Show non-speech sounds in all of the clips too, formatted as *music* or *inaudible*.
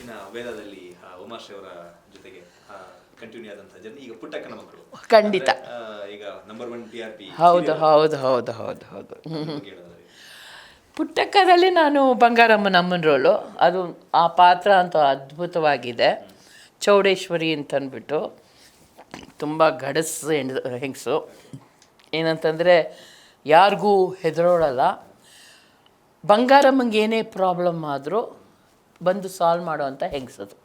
ಇನ್ನು ವೇದದಲ್ಲಿ ಆ, ಉಮಾಶ್ರೀ ಜೊತೆಗೆ ಕಂಟಿನ್ಯೂ ಆದಂತಹ ಜರ್ನಿ. ಈಗ ಪುಟ್ಟಕ್ಕನ ಮಕ್ಕಳು. ಖಂಡಿತ. ಈಗ number one T R P ಹೌದು ಹೌದು ಹೌದು ಹೌದು ಹೌದು. ಪುಟ್ಟಕ್ಕದಲ್ಲಿ ನಾನು ಬಂಗಾರಮ್ಮನ ಅಮ್ಮನ ರೋಲು. ಅದು ಆ ಪಾತ್ರ ಅಂತೂ ಅದ್ಭುತವಾಗಿದೆ. ಚೌಡೇಶ್ವರಿ ಅಂತಂದ್ಬಿಟ್ಟು ತುಂಬ ಗಡಸು ಹೆಂಗಸು. ಏನಂತಂದರೆ ಯಾರಿಗೂ ಹೆದರೋಳಲ್ಲ. ಬಂಗಾರಮ್ಮಂಗೆ ಏನೇ ಪ್ರಾಬ್ಲಮ್ ಆದರೂ ಬಂದು ಸಾಲ್ವ್ ಮಾಡೋ ಅಂಥ ಹೆಂಗಸದು.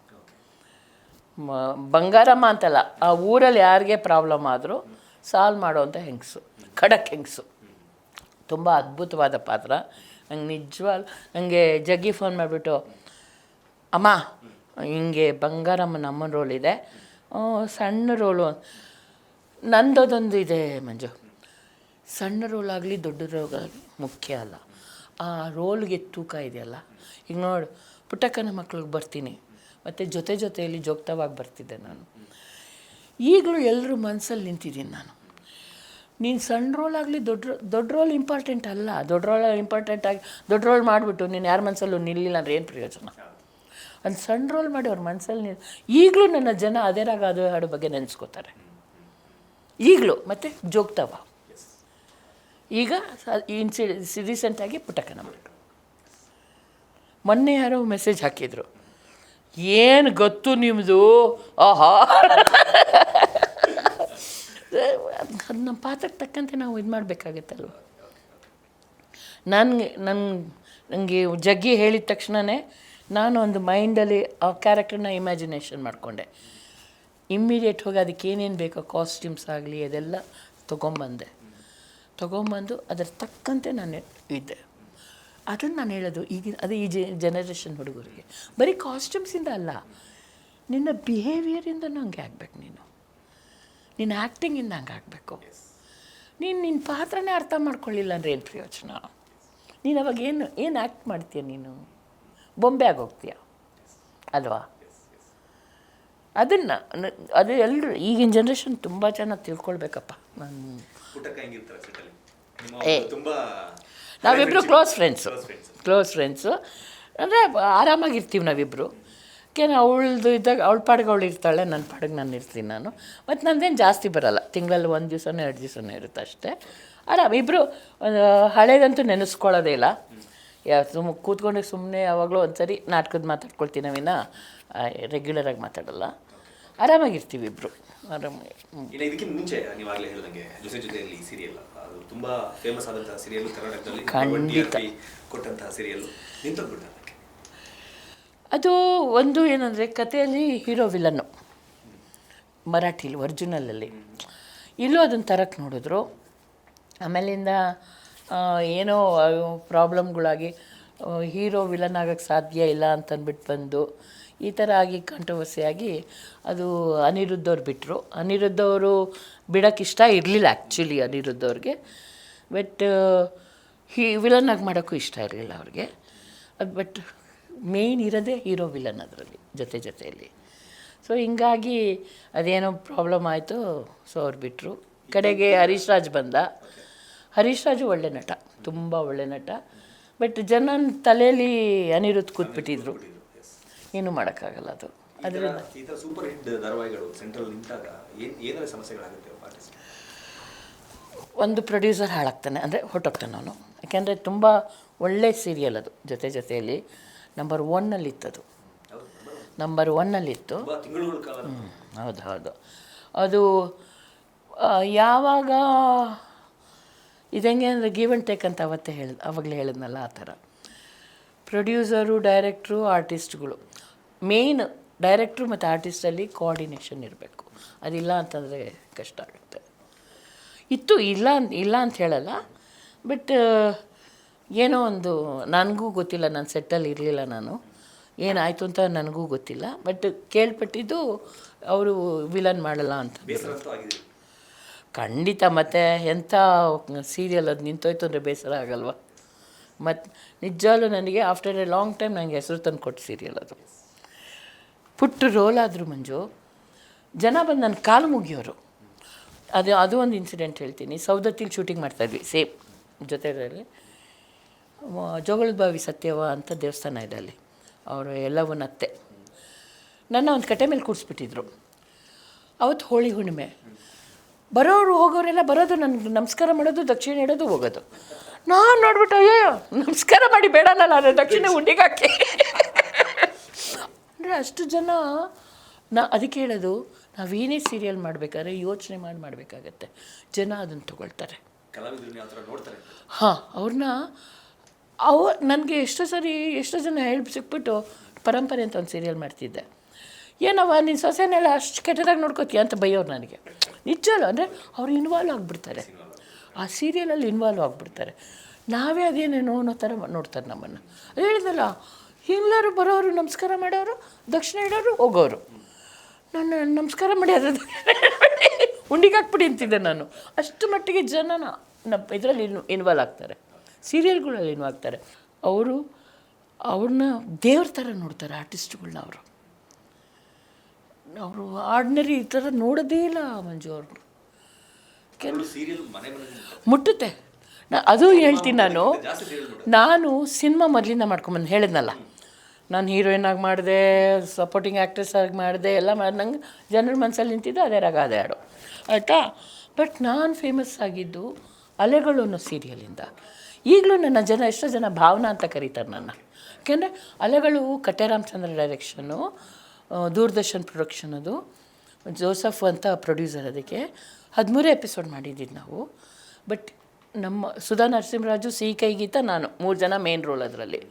ಬಂಗಾರಮ್ಮ ಅಂತಲ್ಲ, ಆ ಊರಲ್ಲಿ ಯಾರಿಗೆ ಪ್ರಾಬ್ಲಮ್ ಆದರೂ ಸಾಲ್ವ್ ಮಾಡೋವಂಥ ಹೆಂಗಸು, ಖಡಕ್ ಹೆಂಗಸು. ತುಂಬ ಅದ್ಭುತವಾದ ಪಾತ್ರ. ನಂಗೆ ನಿಜವಾಗ್ ನನಗೆ ಜಗ್ಗಿ ಫೋನ್ ಮಾಡಿಬಿಟ್ಟು, ಅಮ್ಮ, ಹಿಂಗೆ ಬಂಗಾರಮ್ಮನ ಅಮ್ಮನ ರೋಲ್ ಇದೆ. ಸಣ್ಣ ರೋಲು ನಂದೊಂದು ಇದೆ ಮಂಜು. ಸಣ್ಣ ರೋಲ್ ಆಗಲಿ ದೊಡ್ಡ ರೋಲ್ ಆಗಲಿ ಮುಖ್ಯ ಅಲ್ಲ. ಆ ರೋಲ್ಗೆ ತೂಕ ಇದೆಯಲ್ಲ. ಈಗ ನೋಡು ಪುಟ್ಟಕ್ಕನ ಮಕ್ಳಿಗೆ ಬರ್ತೀನಿ. ಮತ್ತು ಜೊತೆ ಜೊತೆಯಲ್ಲಿ ಜೋಗ್ತವಾಗಿ ಬರ್ತಿದ್ದೆ ನಾನು. ಈಗಲೂ ಎಲ್ಲರೂ ಮನಸ್ಸಲ್ಲಿ ನಿಂತಿದ್ದೀನಿ ನಾನು. ನೀನು ಸಣ್ಣ ರೋಲ್ ಆಗಲಿ ದೊಡ್ಡ ದೊಡ್ಡ ರೋಲ್ ಇಂಪಾರ್ಟೆಂಟ್ ಅಲ್ಲ. ದೊಡ್ಡ ರೋಲ್ ಇಂಪಾರ್ಟೆಂಟ್ ಆಗಿ, ದೊಡ್ಡ ರೋಲ್ ಮಾಡಿಬಿಟ್ಟು ನೀನು ಯಾರ ಮನಸ್ಸಲ್ಲೂ ನಿಲ್ಲಿಲ್ಲ ಅಂದ್ರೆ ಏನು ಪ್ರಯೋಜನ? ಒಂದು ಸಣ್ಣ ರೋಲ್ ಮಾಡಿ ಅವ್ರ ಮನಸ್ಸಲ್ಲಿ ನಿಲ್, ಈಗಲೂ ನನ್ನ ಜನ ಅದೇ ರಾಗ, ಅದೇ ಹಾಡು ಬಗ್ಗೆ ನೆನೆಸ್ಕೋತಾರೆ. ಈಗಲೂ, ಮತ್ತು ಜೋಗ್ತವ ಈಗ ಇನ್ಸಿ ರೀಸೆಂಟಾಗಿ ಪುಟಕನ ಮಕ್ಕಳು ಮೊನ್ನೆ ಯಾರೋ ಮೆಸೇಜ್ ಹಾಕಿದರು. ಏನು ಗೊತ್ತು ನಿಮ್ಮದು ಆಹಾ. ನಮ್ಮ ಪಾತ್ರಕ್ಕೆ ತಕ್ಕಂತೆ ನಾವು ಇದು ಮಾಡಬೇಕಾಗತ್ತಲ್ವ? ನನಗೆ ನನ್ನ ನನಗೆ ಜಗ್ಗಿ ಹೇಳಿದ ತಕ್ಷಣವೇ ನಾನು ಒಂದು ಮೈಂಡಲ್ಲಿ ಆ ಕ್ಯಾರೆಕ್ಟರ್ನ ಇಮ್ಯಾಜಿನೇಷನ್ ಮಾಡಿಕೊಂಡೆ. ಇಮ್ಮಿಡಿಯೇಟ್ ಹೋಗಿ ಅದಕ್ಕೆ ಏನೇನು ಬೇಕೋ ಕಾಸ್ಟ್ಯೂಮ್ಸ್ ಆಗಲಿ ಅದೆಲ್ಲ ತೊಗೊಂಬಂದೆ. ತೊಗೊಂಬಂದು ಅದರ ತಕ್ಕಂತೆ ನಾನು ಇದ್ದೆ. ಅದನ್ನು ನಾನು ಹೇಳೋದು ಈಗಿನ ಅದು ಈ ಜನರೇಷನ್ ಹುಡುಗರಿಗೆ. ಬರೀ ಕಾಸ್ಟ್ಯೂಮ್ಸಿಂದ ಅಲ್ಲ ನಿನ್ನ ಬಿಹೇವಿಯರಿಂದ ಹಂಗೆ ಆಗ್ಬೇಕು ನೀನು. ನಿನ್ನ ಆ್ಯಕ್ಟಿಂಗಿಂದ ಹಂಗೆ ಆಗಬೇಕು. ನೀನು ನಿನ್ನ ಪಾತ್ರನೇ ಅರ್ಥ ಮಾಡ್ಕೊಳ್ಳಿಲ್ಲ ಅಂದರೆ ಏನು ಪ್ರಯೋಜನ? ನೀನು ಅವಾಗ ಏನು ಏನು ಆ್ಯಕ್ಟ್ ಮಾಡ್ತೀಯ ನೀನು? ಬೊಂಬೆ ಆಗೋಗ್ತೀಯ? ಅಲ್ವಾ? ಅದನ್ನು ಅದು ಎಲ್ಲರೂ ಈಗಿನ ಜನ್ರೇಷನ್ ತುಂಬ ಚೆನ್ನಾಗಿ ತಿಳ್ಕೊಳ್ಬೇಕಪ್ಪ. ನಾನು ಏ. ತುಂಬಾ ನಾವಿಬ್ಬರು ಕ್ಲೋಸ್ ಫ್ರೆಂಡ್ಸು ಕ್ಲೋಸ್ ಫ್ರೆಂಡ್ಸು ಅಂದರೆ ಆರಾಮಾಗಿರ್ತೀವಿ ನಾವಿಬ್ಬರು ಏನು ಅವಳದು ಇದ್ದಾಗ ಅವಳ ಪಾಡಿಗೆ ಅವಳು ಇರ್ತಾಳೆ ನನ್ನ ಪಾಡಿಗೆ ನಾನು ಇರ್ತೀನಿ ನಾನು. ಮತ್ತು ನಂದೇನು ಜಾಸ್ತಿ ಬರಲ್ಲ. ತಿಂಗಳಲ್ಲಿ ಒಂದು ದಿವಸನೋ ಎರಡು ದಿವಸನೋ ಇರುತ್ತೆ ಅಷ್ಟೇ. ಆರಾಮ್. ಇಬ್ಬರು ಹಳೇದಂತೂ ನೆನೆಸ್ಕೊಳ್ಳೋದೇ ಇಲ್ಲ. ಯಾ ಸುಮ್ ಕೂತ್ಕೊಂಡು ಸುಮ್ಮನೆ ಯಾವಾಗಲೂ ಒಂದ್ಸರಿ ನಾಟಕದ ಮಾತಾಡ್ಕೊಳ್ತೀನಿ ನಾವಿನ್ನ ರೆಗ್ಯುಲರಾಗಿ ಮಾತಾಡಲ್ಲ. ಆರಾಮಾಗಿರ್ತೀವಿ ಇಬ್ಬರು ಆರಾಮಾಗಿ ಮುಂಚೆ ನೀವಾಗಲೇ ಹೇಳಿದಂಗೆ ಜೊತೆ ಜೊತೆಯಲ್ಲಿ ಸೀರಿಯಲ್ ಅದು ತುಂಬಾ ಫೇಮಸ್ ಆದಂತಹ ಸೀರಿಯಲ್ ಕರ್ನಾಟಕದಲ್ಲಿ ಖಂಡಿತ. ಕೊಟ್ಟಂತಹ ಸೀರಿಯಲ್ ನಿಂತೋಗ್ಬಿಟ್ಟ ಅದು ಒಂದು ಏನಂದರೆ ಕಥೆಯಲ್ಲಿ ಹೀರೋ ವಿಲನ್ನು. ಮರಾಠಿಲಿ ಒರಿಜಿನಲಲ್ಲಿ. ಇಲ್ಲೂ ಅದನ್ನು ತರಕ್ಕೆ ನೋಡಿದ್ರು. ಆಮೇಲಿಂದ ಏನೋ ಪ್ರಾಬ್ಲಮ್ಗಳಾಗಿ ಹೀರೋ ವಿಲನ್ ಆಗೋಕ್ಕೆ ಸಾಧ್ಯ ಇಲ್ಲ ಅಂತಂದ್ಬಿಟ್ಟು ಬಂದು ಈ ಥರ ಆಗಿ ಕಂಟ್ರವರ್ಸಿಯಾಗಿ ಅದು ಅನಿರುದ್ಧ ಅವ್ರು ಬಿಟ್ಟರು ಅನಿರುದ್ಧ ಅವರು ಬಿಡೋಕ್ಕೆ ಇಷ್ಟ ಇರಲಿಲ್ಲ ಆ್ಯಕ್ಚುಲಿ ಅನಿರುದ್ಧ ಅವ್ರಿಗೆ. ಬಟ್ ಹೀ ವಿಲನ್ ಆಗಿ ಮಾಡೋಕ್ಕೂ ಇಷ್ಟ ಇರಲಿಲ್ಲ ಅವ್ರಿಗೆ. ಅದು ಬಟ್ ಮೇಯ್ನ್ ಇರೋದೇ ಹೀರೋ ವಿಲನ್ ಅದರಲ್ಲಿ, ಜೊತೆ ಜೊತೆಯಲ್ಲಿ. ಸೊ ಹಿಂಗಾಗಿ ಅದೇನೋ ಪ್ರಾಬ್ಲಮ್ ಆಯಿತು ಸೊ ಅವ್ರು ಬಿಟ್ಟರು ಕಡೆಗೆ ಹರೀಶ್ ರಾಜ್ ಬಂದ. ಹರೀಶ್ ರಾಜು ಒಳ್ಳೆ ನಟ, ತುಂಬ ಒಳ್ಳೆ ನಟ. ಬಟ್ ಜನ ತಲೆಯಲ್ಲಿ ಅನಿರುದ್ಧ ಕೂತ್ಬಿಟ್ಟಿದ್ರು. ಏನೂ ಮಾಡೋಕ್ಕಾಗಲ್ಲ ಅದು. ಅದರಿಂದ ಸೂಪರ್ ಹಿಟ್ ಧಾರಾವಾಹಿಗಳು ಸೆಂಟ್ರಲ್ ನಿಂತಾಗ ಸಮಸ್ಯೆಗಳಾಗುತ್ತೆ ಒಂದು ಪ್ರೊಡ್ಯೂಸರ್ ಹಾಳಾಗ್ತಾನೆ ಅಂದರೆ ಹೊಟ್ಟೋಗ್ತಾನೆ ಅವನು. ಯಾಕೆಂದರೆ ತುಂಬ ಒಳ್ಳೆ ಸೀರಿಯಲ್ ಅದು ಜೊತೆ ಜೊತೆಯಲ್ಲಿ ನಂಬರ್ ಒನ್ನಲ್ಲಿತ್ತದು ನಂಬರ್ ಒನ್ನಲ್ಲಿತ್ತು ಕಾಲ ಹೌದು ಹೌದು. ಅದು ಯಾವಾಗ ಇದಂಗೆ ಅಂದರೆ ಗೀವ್ ಆ್ಯಂಡ್ ಟೇಕ್ ಅಂತ ಅವತ್ತೇ ಹೇಳ ಅವಾಗಲೇ ಹೇಳಿದ್ನಲ್ಲ ಆ ಥರ. ಪ್ರೊಡ್ಯೂಸರು ಡೈರೆಕ್ಟ್ರು ಆರ್ಟಿಸ್ಟ್ಗಳು. ಮೇಯ್ನ್ ಡೈರೆಕ್ಟ್ರು ಮತ್ತು ಆರ್ಟಿಸ್ಟಲ್ಲಿ ಕೋಆರ್ಡಿನೇಷನ್ ಇರಬೇಕು. ಅದಿಲ್ಲ ಅಂತಂದರೆ ಕಷ್ಟ ಆಗುತ್ತೆ. ಇತ್ತು ಇಲ್ಲ ಅಂತ ಇಲ್ಲ ಅಂತ ಹೇಳಲ್ಲ. ಬಟ್ ಏನೋ ಒಂದು ನನಗೂ ಗೊತ್ತಿಲ್ಲ ನಾನು ಸೆಟ್ಟಲ್ಲಿ ಇರಲಿಲ್ಲ ನಾನು. ಏನಾಯಿತು ಅಂತ ನನಗೂ ಗೊತ್ತಿಲ್ಲ. ಬಟ್ ಕೇಳ್ಪಟ್ಟಿದ್ದು ಅವರು ವಿಲನ್ ಮಾಡಲ್ಲ ಅಂತ ಖಂಡಿತ ಮತ್ತು ಎಂಥ ಸೀರಿಯಲ್ ಅದು ನಿಂತೋಯ್ತು ಅಂದರೆ ಬೇಸರ ಆಗಲ್ವಾ? ಮತ್ತು ನಿಜವಾಗ್ಲೂ ನನಗೆ ಆಫ್ಟರ್ ಎ ಲಾಂಗ್ ಟೈಮ್ ನನಗೆ ಹೆಸರು ತಂದು ಕೊಟ್ಟು ಸೀರಿಯಲ್ ಅದು. ಪುಟ್ಟ ರೋಲ್ ಆದರೂ ಮಂಜು, ಜನ ಬಂದು ನನ್ನ ಕಾಲು ಮುಗಿಯೋರು. ಅದು ಅದು ಒಂದು ಇನ್ಸಿಡೆಂಟ್ ಹೇಳ್ತೀನಿ. ಸೌದತ್ತಿಲಿ ಶೂಟಿಂಗ್ ಮಾಡ್ತಾಯಿದ್ವಿ ಸೇಮ್ ಜೊತೆಗಳಲ್ಲಿ ಬಾವಿ ಸತ್ಯವ ಅಂತ ದೇವಸ್ಥಾನ ಇದೆ ಅಲ್ಲಿ. ಅವರು ಎಲ್ಲವನ್ನ ಅತ್ತೆ. ನನ್ನ ಒಂದು ಕಟ್ಟೆ ಮೇಲೆ ಕೂಡಿಸ್ಬಿಟ್ಟಿದ್ರು ಅವತ್ತು ಹೋಳಿ ಹುಣ್ಣಿಮೆ. ಬರೋರು ಹೋಗೋರೆಲ್ಲ ಬರೋದು ನನಗೆ ನಮಸ್ಕಾರ ಮಾಡೋದು, ದಕ್ಷಿಣ ಇಡೋದು ಹೋಗೋದು. ನಾನು ನೋಡ್ಬಿಟ್ಟು ಅಯ್ಯೋ ನಮಸ್ಕಾರ ಮಾಡಿ ಬೇಡಲ್ಲ ನಾನು ದಕ್ಷಿಣ ಉಂಡಿಗೆ ಹಾಕಿ ಅಂದರೆ ಅಷ್ಟು ಜನ ನಾ ಅದಕ್ಕೆ ಹೇಳೋದು ನಾವೇನೇ ಸೀರಿಯಲ್ ಮಾಡಬೇಕಾದ್ರೆ ಯೋಚನೆ ಮಾಡಿ ಮಾಡಬೇಕಾಗತ್ತೆ. ಜನ ಅದನ್ನು ತಗೊಳ್ತಾರೆ. ಹಾಂ ಅವ್ರನ್ನ ಅವ ನನಗೆ ಎಷ್ಟೋ ಸರಿ ಎಷ್ಟೋ ಜನ ಹೇಳಿ ಸಿಕ್ಬಿಟ್ಟು ಪರಂಪರೆ ಅಂತ ಒಂದು ಸೀರಿಯಲ್ ಮಾಡ್ತಿದ್ದೆ. ಏನವ್ವ ನಿನ್ನ ಸೊಸೆನೆಲ್ಲ ಅಷ್ಟು ಕೆಟ್ಟದಾಗಿ ನೋಡ್ಕೋತೀಯ ಅಂತ ಬೈಯೋರು ನನಗೆ. ನಿಜವಲ್ಲ ಅಂದರೆ ಅವ್ರು ಇನ್ವಾಲ್ವ್ ಆಗಿಬಿಡ್ತಾರೆ. ಆ ಸೀರಿಯಲಲ್ಲಿ ಇನ್ವಾಲ್ವ್ ಆಗಿಬಿಡ್ತಾರೆ. ನಾವೇ ಅದೇನೇನೋ ಅನ್ನೋ ಥರ ನೋಡ್ತಾರೆ ನಮ್ಮನ್ನು. ಹೇಳಿದಲ್ಲ ಎಲ್ಲರೂ ಬರೋರು ನಮಸ್ಕಾರ ಮಾಡೋರು, ದಕ್ಷಿಣ ಇಡೋರು ಹೋಗೋರು. ನಾನು ನಮಸ್ಕಾರ ಮಾಡಿ ಅದ್ರ *laughs* ಉಂಡಿಗೆ ಹಾಕ್ಬಿಡಿ ಅಂತಿದ್ದೆ ನಾನು. ಅಷ್ಟು ಮಟ್ಟಿಗೆ ಜನ ನಮ್ಮ ಇದರಲ್ಲಿ ಇನ್ ಇನ್ವಾಲ್ವ್ ಆಗ್ತಾರೆ. ಸೀರಿಯಲ್ಗಳಲ್ಲಿ ಇನ್ವಾಲ್ವ್ ಆಗ್ತಾರೆ. ಅವರು ಅವ್ರನ್ನ ದೇವ್ರ ಥರ ನೋಡ್ತಾರೆ ಆರ್ಟಿಸ್ಟ್ಗಳನ್ನ ಅವರು. ಅವರು ಆರ್ಡಿನರಿ ಈ ಥರ ನೋಡೋದೇ ಇಲ್ಲ ಮಂಜು ಅವರು ಅವರು ಸೀರಿಯಲ್ ಮನೆ ಮನೆ ಮುಟ್ಟುತ್ತೆ. ನಾ ಅದು ಹೇಳ್ತೀನಿ ನಾನು. ನಾನು ಸಿನಿಮಾ ಮೊದಲಿಂದ ಮಾಡ್ಕೊಂಬಂದು ಹೇಳಿದ್ನಲ್ಲ. ನಾನು ಹೀರೋಯಿನ್ ಆಗಿ ಮಾಡಿದೆ ಸಪೋರ್ಟಿಂಗ್ ಆ್ಯಕ್ಟ್ರೆಸ್ ಆಗಿ ಮಾಡಿದೆ ಎಲ್ಲ ಮಾಡಿ ನಂಗೆ ಜನರ ಮನಸ್ಸಲ್ಲಿ ನಿಂತಿದ್ದು ಅದೇ ರಾಗ ಅದೇ ಹಾಡು. ಆಯಿತಾ? ಬಟ್ ನಾನು ಫೇಮಸ್ ಆಗಿದ್ದು ಅಲೆಗಳು ಅನ್ನೋ ಸೀರಿಯಲಿಂದ ಈಗಲೂ ನನ್ನ ಜನ ಎಷ್ಟೋ ಜನ ಭಾವನಾ ಅಂತ ಕರೀತಾರೆ ನನ್ನ. ಯಾಕೆಂದರೆ ಅಲೆಗಳು ಕಟ್ಟೆ ರಾಮಚಂದ್ರ ಡೈರೆಕ್ಷನು ದೂರದರ್ಶನ್ ಪ್ರೊಡಕ್ಷನ್ ಅದು. ಜೋಸಫ್ ಅಂತ ಪ್ರೊಡ್ಯೂಸರ್ ಅದಕ್ಕೆ. ಹದಿಮೂರೇ ಎಪಿಸೋಡ್ ಮಾಡಿದ್ದೀವಿ ನಾವು. ಬಟ್ ನಮ್ಮ ಸುಧಾ ನರಸಿಂಹರಾಜು ಸಿ ಕೈಗೀತ ನಾನು ಮೂರು ಜನ ಮೇನ್ ರೋಲ್ ಅದರಲ್ಲಿ.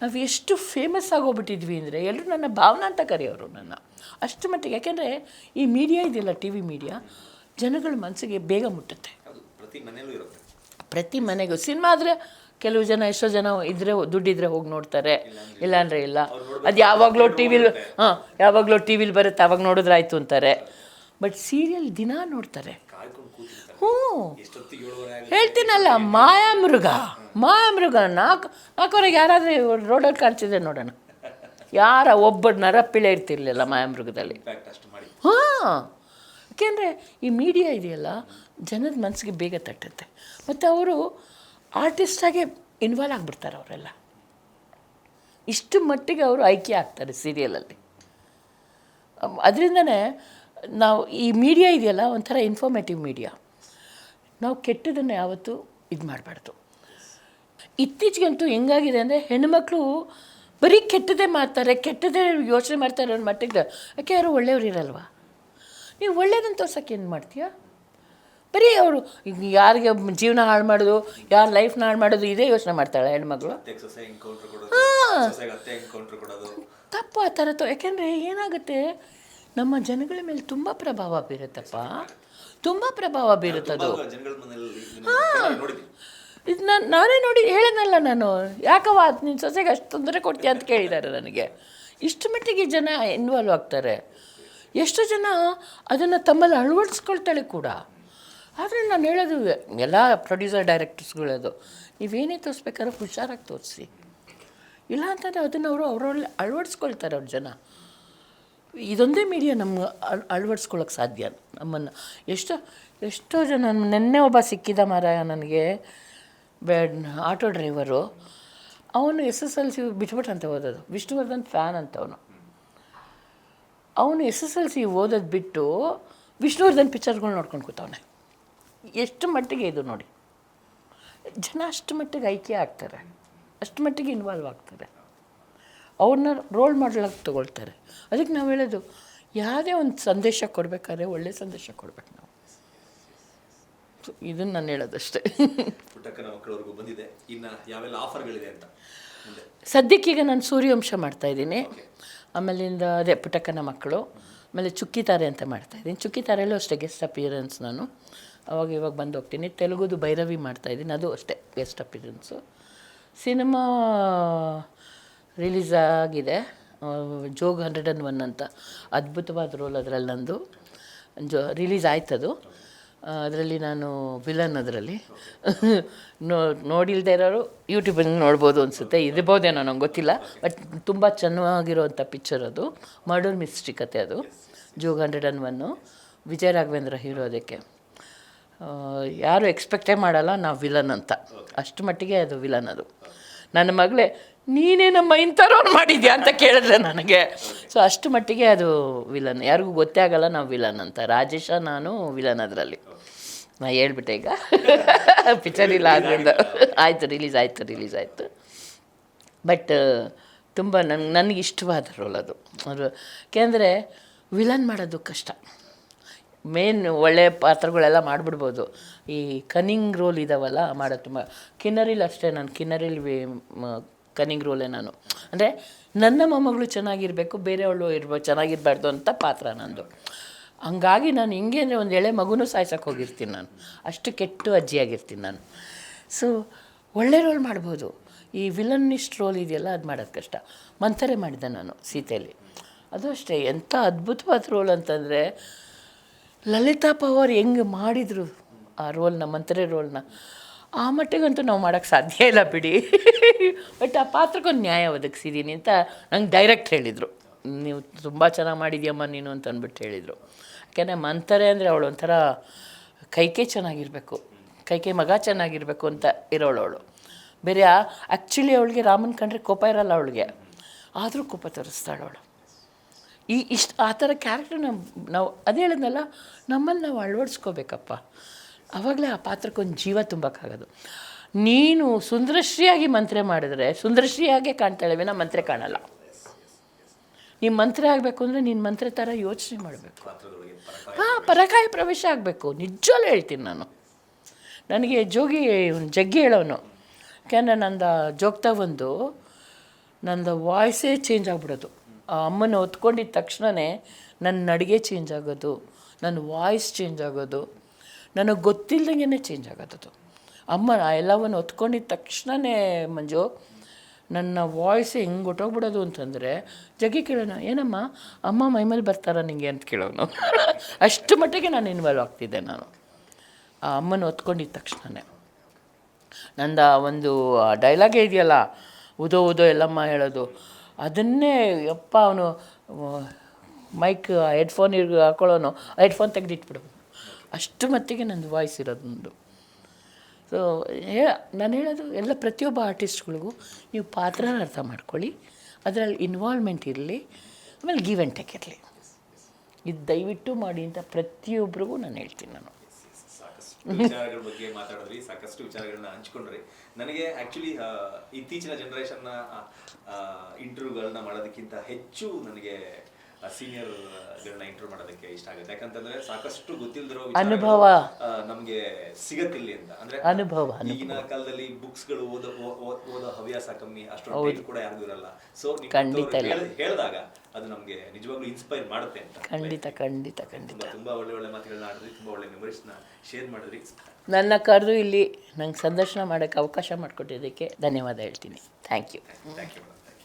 ನಾವು ಎಷ್ಟು ಫೇಮಸ್ ಆಗೋಗ್ಬಿಟ್ಟಿದ್ವಿ ಅಂದರೆ ಎಲ್ಲರೂ ನನ್ನ ಭಾವನಾ ಅಂತ ಕರೆಯೋರು ನನ್ನ. ಅಷ್ಟು ಮಟ್ಟಿಗೆ ಯಾಕೆಂದರೆ ಈ ಮೀಡಿಯಾ ಇದೆಯಲ್ಲ ಟಿ ವಿ ಮೀಡಿಯಾ ಜನಗಳ ಮನಸ್ಸಿಗೆ ಬೇಗ ಮುಟ್ಟುತ್ತೆ. ಪ್ರತಿ ಮನೆಯಲ್ಲೂ ಇರುತ್ತೆ. ಪ್ರತಿ ಮನೆಗೂ ಸಿನಿಮಾ ಆದರೆ ಕೆಲವು ಜನ ಎಷ್ಟೋ ಜನ ಇದ್ರೆ ದುಡ್ಡಿದ್ರೆ ಹೋಗಿ ನೋಡ್ತಾರೆ. ಇಲ್ಲಾಂದರೆ ಇಲ್ಲ. ಅದು ಯಾವಾಗಲೂ ಟಿ ವಿಲಿ ಹಾಂ ಯಾವಾಗಲೂ ಟಿ ವಿಲಿ ಬರುತ್ತೆ ಅವಾಗ ನೋಡಿದ್ರೆ ಆಯಿತು ಅಂತಾರೆ. ಬಟ್ ಸೀರಿಯಲ್ ದಿನ ನೋಡ್ತಾರೆ. ಹ್ಞೂ. ಹೇಳ್ತೀನಲ್ಲ ಮಾಯಾ ಮೃಗ. ಹೇಳ್ತೀನಲ್ಲ ಮಾಯಾಮೃಗ ಮಾಯಾಮೃಗ ನಾಲ್ಕು ನಾಲ್ಕುವರೆಗೆ ಯಾರಾದರೂ ರೋಡಲ್ಲಿ ಕಾಣಿಸಿದೆ ನೋಡೋಣ. ಯಾರ ಒಬ್ಬ ನರಪಿಳೆ ಇರ್ತಿರ್ಲಿಲ್ಲ ಮಾಯಾಮೃಗದಲ್ಲಿ ಹಾಂ. ಯಾಕೆಂದರೆ ಈ ಮೀಡಿಯಾ ಇದೆಯಲ್ಲ ಜನದ ಮನಸ್ಸಿಗೆ ಬೇಗ ತಟ್ಟುತ್ತೆ. ಮತ್ತು ಅವರು ಆರ್ಟಿಸ್ಟಾಗೆ ಇನ್ವಾಲ್ವ್ ಆಗಿಬಿಡ್ತಾರೆ ಅವರೆಲ್ಲ. ಇಷ್ಟು ಮಟ್ಟಿಗೆ ಅವರು ಆಯ್ಕೆ ಆಗ್ತಾರೆ ಸೀರಿಯಲಲ್ಲಿ ಅದರಿಂದನೇ ನಾವು ಈ ಮೀಡಿಯಾ ಇದೆಯಲ್ಲ ಒಂಥರ ಇನ್ಫಾರ್ಮೇಟಿವ್ ಮೀಡಿಯಾ ನಾವು ಕೆಟ್ಟದನ್ನು ಯಾವತ್ತೂ ಇದು ಮಾಡಬಾರ್ದು. ಇತ್ತೀಚೆಗಂತೂ ಹೆಂಗಾಗಿದೆ ಅಂದರೆ ಹೆಣ್ಣುಮಕ್ಕಳು ಬರೀ ಕೆಟ್ಟದೇ ಮಾಡ್ತಾರೆ ಕೆಟ್ಟದೇ ಯೋಚನೆ ಮಾಡ್ತಾರೆ ಅನ್ನೋ ಮಟ್ಟಿಗೆ ಯಾಕೆ ಯಾರು ಒಳ್ಳೆಯವ್ರು ಇರಲ್ವ? ನೀವು ಒಳ್ಳೇದನ್ನು ತೋರ್ಸೋಕೆ ಏನು ಮಾಡ್ತೀಯಾ? ಬರೀ ಅವರು ಯಾರಿಗೆ ಜೀವನ ಹಾಳು ಮಾಡೋದು ಯಾರ ಲೈಫ್ನ ಹಾಳು ಮಾಡೋದು ಇದೇ ಯೋಚನೆ ಮಾಡ್ತಾಳೆ ಹೆಣ್ಮಗಳು ತಪ್ಪು ಆ ಥರ ತೋ ಯಾಕೆಂದರೆ ಏನಾಗುತ್ತೆ? ನಮ್ಮ ಜನಗಳ ಮೇಲೆ ತುಂಬ ಪ್ರಭಾವ ಬೀರುತ್ತಪ್ಪ. ತುಂಬ ಪ್ರಭಾವ ಬೀರುತ್ತದು. ಕನ್ನಡ ಇದು ನಾನು ನಾನೇ ನೋಡಿ ಹೇಳೋದಲ್ಲ ನಾನು. ಯಾಕವ ನಿನ್ನ ಸೊಸೆಗೆ ಅಷ್ಟು ತೊಂದರೆ ಕೊಡ್ತೀಯ ಅಂತ ಕೇಳಿದ್ದಾರೆ ನನಗೆ. ಇಷ್ಟು ಮಟ್ಟಿಗೆ ಜನ ಇನ್ವಾಲ್ವ್ ಆಗ್ತಾರೆ. ಎಷ್ಟು ಜನ ಅದನ್ನು ತಮ್ಮಲ್ಲಿ ಅಳವಡಿಸ್ಕೊಳ್ತಾಳೆ ಕೂಡ. ಆದರೆ ನಾನು ಹೇಳೋದು ಎಲ್ಲ ಪ್ರೊಡ್ಯೂಸರ್ ಡೈರೆಕ್ಟರ್ಸ್ಗಳದು ನೀವೇನೇ ತೋರಿಸ್ಬೇಕಾದ್ರೆ ಹುಷಾರಾಗಿ ತೋರಿಸಿ. ಇಲ್ಲ ಅಂತಂದರೆ ಅದನ್ನು ಅವರು ಅವರಲ್ಲಿ ಅಳವಡಿಸ್ಕೊಳ್ತಾರೆ ಅವ್ರ ಜನ. ಇದೊಂದೇ ಮೀಡಿಯಾ ನಮ್ಮ ಅಳ್ ಅಳವಡಿಸ್ಕೊಳ್ಳೋಕೆ ಸಾಧ್ಯ. ನಮ್ಮನ್ನು ಎಷ್ಟೋ ಎಷ್ಟೋ ಜನ ನೆನ್ನೆ ಒಬ್ಬ ಸಿಕ್ಕಿದ ಮಾರಾಯ ನನಗೆ ಬೆ ಆಟೋ ಡ್ರೈವರು, ಅವನು ಎಸ್ ಎಸ್ ಎಲ್ ಸಿ ಬಿಟ್ಬಿಟ್ಟಂತೆ ಓದೋದು. ವಿಷ್ಣುವರ್ಧನ್ ಫ್ಯಾನ್ ಅಂತ ಅವನು ಅವನು ಎಸ್ ಎಸ್ ಎಲ್ ಸಿ ಓದೋದು ಬಿಟ್ಟು ವಿಷ್ಣುವರ್ಧನ್ ಪಿಕ್ಚರ್ಗಳು ನೋಡ್ಕೊಂಡು ಕೂತವನೆ. ಎಷ್ಟು ಮಟ್ಟಿಗೆ ಇದು ನೋಡಿ. ಜನ ಅಷ್ಟು ಮಟ್ಟಿಗೆ ಐಕ್ಯ ಆಗ್ತಾರೆ. ಅಷ್ಟು ಮಟ್ಟಿಗೆ ಇನ್ವಾಲ್ವ್ ಆಗ್ತಾರೆ. ಅವ್ರನ್ನ ರೋಲ್ ಮಾಡಲಾಗಿ ತೊಗೊಳ್ತಾರೆ. ಅದಕ್ಕೆ ನಾವು ಹೇಳೋದು ಯಾವುದೇ ಒಂದು ಸಂದೇಶ ಕೊಡಬೇಕಾದ್ರೆ ಒಳ್ಳೆ ಸಂದೇಶ ಕೊಡ್ಬೇಕು ನಾವು. ಇದನ್ನು ನಾನು ಹೇಳೋದಷ್ಟೇ. ಮಕ್ಕಳವರೆಗೂ ಬಂದಿದೆ. ಇನ್ನ ಯಾವೆಲ್ಲ ಆಫರ್ಗಳಿದೆ ಅಂತ? ಸದ್ಯಕ್ಕೀಗ ನಾನು ಸೂರ್ಯವಂಶ ಮಾಡ್ತಾಯಿದ್ದೀನಿ ಆಮೇಲಿಂದ ಅದೇ ಪುಟಕ್ಕನ ಮಕ್ಕಳು. ಆಮೇಲೆ ಚುಕ್ಕಿತಾರೆ ಅಂತ ಮಾಡ್ತಾಯಿದ್ದೀನಿ ಚುಕ್ಕಿತಾರೆಲ್ಲೂ ಅಷ್ಟೇ ಗೆಸ್ಟ್ ಅಪಿಯರೆನ್ಸ್ ನಾನು. ಅವಾಗ ಇವಾಗ ಬಂದು ಹೋಗ್ತೀನಿ. ತೆಲುಗುದು ಭೈರವಿ ಮಾಡ್ತಾಯಿದ್ದೀನಿ ಅದು ಅಷ್ಟೇ ಗೆಸ್ಟ್ ಅಪಿಯರೆನ್ಸು ಸಿನಿಮಾ ರಿಲೀಸ್ ಆಗಿದೆ. ಜೋಗ್ ಹಂಡ್ರೆಡ್ ಆ್ಯಂಡ್ ಒನ್ ಅಂತ. ಅದ್ಭುತವಾದ ರೋಲ್ ಅದರಲ್ಲಿ ನಂದು. ಜೋ, ರಿಲೀಸ್ ಆಯ್ತದು. ಅದರಲ್ಲಿ ನಾನು ವಿಲನ್ ಅದರಲ್ಲಿ. ನೋ, ನೋಡಿಲ್ದೇ ಇರೋರು ಯೂಟ್ಯೂಬಲ್ಲಿ ನೋಡ್ಬೋದು ಅನಿಸುತ್ತೆ. ಇರ್ಬೋದೇನೋ ನಂಗೆ ಗೊತ್ತಿಲ್ಲ. ಬಟ್ ತುಂಬ ಚೆನ್ನಾಗಿರೋವಂಥ ಪಿಕ್ಚರ್ ಅದು. ಮರ್ಡರ್ ಮಿಸ್ಟ್ರಿ ಕತೆ ಅದು. Jog hundred and one Vijaya Raghavendra hero ಅದಕ್ಕೆ. ಯಾರು ಎಕ್ಸ್ಪೆಕ್ಟೇ ಮಾಡಲ್ಲ, ನಾವು ವಿಲನ್ ಅಂತ. ಅಷ್ಟು ಮಟ್ಟಿಗೆ ಅದು ವಿಲನ್ ಅದು. ನನ್ನ ಮಗಳೇ, ನೀನೇ ನಮ್ಮ ಇಂಥವ್ರವ್ರು ಮಾಡಿದ್ಯಾ ಅಂತ ಕೇಳಿದ್ರೆ ನನಗೆ. ಸೊ ಅಷ್ಟು ಮಟ್ಟಿಗೆ ಅದು ವಿಲನ್ ಯಾರಿಗೂ ಗೊತ್ತೇ ಆಗಲ್ಲ, ನಾವು ವಿಲನ್ ಅಂತ. ರಾಜೇಶ, ನಾನು ವಿಲನ್ ಅದರಲ್ಲಿ. ನಾ ಹೇಳ್ಬಿಟ್ಟೆ ಈಗ. ಪಿಕ್ಚರ್ ಇಲ್ಲ ಆದ್ದರಿಂದ ಆಯಿತು ರಿಲೀಸ್ ಆಯಿತು ರಿಲೀಸ್ ಆಯಿತು. ಬಟ್ ತುಂಬ ನನ್ಗೆ ನನಗೆ ಇಷ್ಟವಾದ ರೋಲ್ ಅದು. ಅವರು ಯಾಕೆಂದರೆ ವಿಲನ್ ಮಾಡೋದು ಕಷ್ಟ. ಮೇನ್ ಒಳ್ಳೆಯ ಪಾತ್ರಗಳೆಲ್ಲ ಮಾಡಿಬಿಡ್ಬೋದು. ಈ ಕನಿಂಗ್ ರೋಲ್ ಇದಾವಲ್ಲ ಮಾಡೋದು ತುಂಬ. ಕಿನ್ನರಿಲಿ ಅಷ್ಟೇ ನಾನು, ಕಿನ್ನರಿಲಿ ಕನಿಂಗ್ ರೋಲೇ ನಾನು. ಅಂದರೆ ನನ್ನ ಮೊಮ್ಮಗಳು ಚೆನ್ನಾಗಿರಬೇಕು, ಬೇರೆಯವಳು ಇರ್ಬೇಕು ಚೆನ್ನಾಗಿರಬಾರ್ದು ಅಂತ ಪಾತ್ರ ನಂದು. ಹಂಗಾಗಿ ನಾನು ಹಿಂಗೆ ಅಂದರೆ ಒಂದು ಎಳೆ ಮಗುನೂ ಸಾಯ್ಸೋಕೆ ಹೋಗಿರ್ತೀನಿ ನಾನು. ಅಷ್ಟು ಕೆಟ್ಟು ಅಜ್ಜಿಯಾಗಿರ್ತೀನಿ ನಾನು. ಸೊ ಒಳ್ಳೆ ರೋಲ್ ಮಾಡ್ಬೋದು. ಈ ವಿಲನ್ನಿಸ್ಟ್ ರೋಲ್ ಇದೆಯಲ್ಲ, ಅದು ಮಾಡೋದು ಕಷ್ಟ. ಮಂಥರೆ ಮಾಡಿದೆ ನಾನು ಸೀತೆಯಲ್ಲಿ ಅದು ಅಷ್ಟೇ. ಎಂಥ ಅದ್ಭುತವಾದ ರೋಲ್ ಅಂತಂದರೆ ಲಲಿತಾ ಪವಾರ್ ಹೆಂಗೆ ಮಾಡಿದರು ಆ ರೋಲ್ನ ಮಂತ್ರಿ ರೋಲ್ನ ಆ ಮಟ್ಟಿಗಂತೂ ನಾವು ಮಾಡೋಕ್ಕೆ ಸಾಧ್ಯ ಇಲ್ಲ ಬಿಡಿ. ಬಟ್ ಆ ಪಾತ್ರಕ್ಕೊಂದು ನ್ಯಾಯ ಒದಗಿಸಿದ್ದೀನಿ ಅಂತ ನಂಗೆ ಡೈರೆಕ್ಟ್ ಹೇಳಿದರು. ನೀವು ತುಂಬ ಚೆನ್ನಾಗಿ ಮಾಡಿದ್ಯಮ್ಮ ನೀನು ಅಂತ ಅಂದ್ಬಿಟ್ಟು ಹೇಳಿದರು. ಯಾಕೆಂದರೆ ಮಂತರೆ ಅಂದರೆ ಅವಳು ಒಂಥರ ಕೈಕೆ ಚೆನ್ನಾಗಿರಬೇಕು. ಕೈಕೆ ಮಗ ಚೆನ್ನಾಗಿರಬೇಕು ಅಂತ ಇರೋಳು ಅವಳು. ಬೇರೆ ಆ್ಯಕ್ಚುಲಿ ಅವಳಿಗೆ ರಾಮನ್ ಕಂಡ್ರೆ ಕೋಪ ಇರಲ್ಲ ಅವಳಿಗೆ. ಆದರೂ ಕೋಪ ತರಿಸ್ತಾಳ ಅವಳು. ಈ ಇಷ್ಟು ಆ ಥರ ಕ್ಯಾರೆಕ್ಟರ್ ನಮ್ಮ ನಾವು ಅದೇ ಹೇಳಿದ್ನಲ್ಲ ನಮ್ಮಲ್ಲಿ ನಾವು ಅಳವಡಿಸ್ಕೋಬೇಕಪ್ಪ. ಆವಾಗಲೇ ಆ ಪಾತ್ರಕ್ಕೊಂದು ಜೀವ ತುಂಬಕ್ಕಾಗೋದು. ನೀನು ಸುಂದರಶ್ರೀಯಾಗಿ ಮಂತ್ರೆ ಮಾಡಿದ್ರೆ ಸುಂದರಶ್ರೀಯಾಗೆ ಕಾಣ್ತಾಳೆ ವಿನ ಮಂತ್ರೆ ಕಾಣಲ್ಲ. ನೀನು ಮಂತ್ರೆ ಆಗಬೇಕು ಅಂದರೆ ನೀನು ಮಂತ್ರೆ ಥರ ಯೋಚನೆ ಮಾಡಬೇಕು. ಹಾಂ, ಪರಕಾಯ ಪ್ರವೇಶ ಆಗಬೇಕು. ನಿಜವಲ್ಲೂ ಹೇಳ್ತೀನಿ ನಾನು. ನನಗೆ ಜೋಗಿ ಜಗ್ಗಿ ಹೇಳೋನು. ಯಾಕೆಂದರೆ ನಂದು ಜೋಗ್ತಾ ಒಂದು ನಂದು ವಾಯ್ಸೇ ಚೇಂಜ್ ಆಗ್ಬಿಡೋದು. ಅಮ್ಮನ ಹೊತ್ಕೊಂಡಿದ್ದ ತಕ್ಷಣವೇ ನನ್ನ ನಡಿಗೆ ಚೇಂಜ್ ಆಗೋದು ನನ್ನ ವಾಯ್ಸ್ ಚೇಂಜ್ ಆಗೋದು, ನನಗೆ ಗೊತ್ತಿಲ್ದಂಗೆ ಚೇಂಜ್ ಆಗೋದದು ಅಮ್ಮ ಎಲ್ಲವನ್ನು ಹೊತ್ಕೊಂಡಿದ್ದ ತಕ್ಷಣವೇ ಮಂಜು, ನನ್ನ ವಾಯ್ಸ್ ಹೆಂಗೆ ಹೊಟ್ಟೋಗ್ಬಿಡೋದು ಅಂತಂದರೆ, ಜಗ್ಗಿ ಕೇಳೋಣ, ಏನಮ್ಮ, ಅಮ್ಮ ಮೈಮೇಲೆ ಬರ್ತಾರ ನಿಂಗೆ ಅಂತ ಕೇಳೋನು. *laughs* ಅಷ್ಟು ಮಟ್ಟಿಗೆ ನಾನು ಇನ್ವಾಲ್ವ್ ಆಗ್ತಿದ್ದೆ ನಾನು. ಆ ಅಮ್ಮನ ಹೊತ್ಕೊಂಡಿದ್ದ ತಕ್ಷಣವೇ ನಂದು ಒಂದು ಡೈಲಾಗೇ ಇದೆಯಲ್ಲ, ಉದೋ ಉದೋ ಎಲ್ಲಮ್ಮ ಹೇಳೋದು ಅದನ್ನೇ ಯಪ್ಪ ಅವನು ಮೈಕ್ ಹೆಡ್ಫೋನ್ ಇರ್ ಹಾಕೊಳ್ಳೋನು ಹೆಡ್ಫೋನ್ ತೆಗೆದಿಟ್ಬಿಡು ಅಷ್ಟು ಮಟ್ಟಿಗೆ ನಂದು ವಾಯ್ಸ್ ಇರೋದು ನಂದು ಸೊ ಹೇ, ನಾನು ಹೇಳೋದು ಎಲ್ಲ ಪ್ರತಿಯೊಬ್ಬ ಆರ್ಟಿಸ್ಟ್ಗಳಿಗೂ ನೀವು ಪಾತ್ರನ ಅರ್ಥ ಮಾಡ್ಕೊಳ್ಳಿ, ಅದರಲ್ಲಿ ಇನ್ವಾಲ್ವ್ಮೆಂಟ್ ಇರಲಿ, ಆಮೇಲೆ ಗಿವ್ ಟೇಕ್ ಇರಲಿ. ಇದು ದಯವಿಟ್ಟು ಮಾಡಿ ಅಂತ ಪ್ರತಿಯೊಬ್ಬರಿಗೂ ನಾನು ಹೇಳ್ತೀನಿ ನಾನು. ವಿಚಾರಗಳ ಬಗ್ಗೆ ಮಾತಾಡಿದ್ರಿ ಸಾಕಷ್ಟು ವಿಚಾರಗಳನ್ನ ಹಂಚ್ಕೊಂಡ್ರಿ. ನನಗೆ ಆಕ್ಚುಲಿ ಇತ್ತೀಚಿನ ಜನರೇಷನ್ನ ಇಂಟರ್ವ್ಯೂಗಳನ್ನ ಮಾಡೋದಕ್ಕಿಂತ ಹೆಚ್ಚು ನನಗೆ ಸೀನಿಯರ್ ಗಳನ್ನ ಇಂಟರ್ವ್ಯೂ ಮಾಡೋದಕ್ಕೆ ಇಷ್ಟ ಆಗುತ್ತೆ. ಯಾಕಂತಂದ್ರೆ ಸಾಕಷ್ಟು ಗೊತ್ತಿಲ್ದಿರೋ ಅನುಭವ. ನಮಗೆ ಸಿಗತ್ತಿಲ್ಲಿ ಅಂತ. ಅಂದ್ರೆ ಅನುಭವ, ಈಗಿನ ಕಾಲದಲ್ಲಿ ಬುಕ್ಸ್ಗಳು ಓದೋ ಓದೋ ಹವ್ಯಾಸ ಕಮ್ಮಿ ಅಷ್ಟೊಂದು ಕೂಡ ಯಾರಿಗೂ ಇರಲ್ಲ. ಸೊ ಖಂಡಿತ ಹೇಳಿದಾಗ ಅದು ನಮ್ಗೆ ನಿಜವಾಗ್ಲೂ ಇನ್ಸ್ಪೈರ್ ಮಾಡುತ್ತೆ ಅಂತ. ಖಂಡಿತ ಖಂಡಿತ ಖಂಡಿತ. ತುಂಬಾ ತುಂಬಾ ಒಳ್ಳೆ ಒಳ್ಳೆ ಮಾತುಗಳನ್ನ ಆಡಿದ್ರಿ ತುಂಬಾ ಒಳ್ಳೆ ಮೆಮೊರೀಸ್ನ ಶೇರ್ ಮಾಡಿದ್ರಿ. ನನ್ನ ಕರೆದು ಇಲ್ಲಿ ನಂಗೆ ಸಂದರ್ಶನ ಮಾಡೋಕ್ಕೆ ಅವಕಾಶ ಮಾಡಿಕೊಟ್ಟಿದ್ದಕ್ಕೆ ಧನ್ಯವಾದ ಹೇಳ್ತೀನಿ. Thank you thank you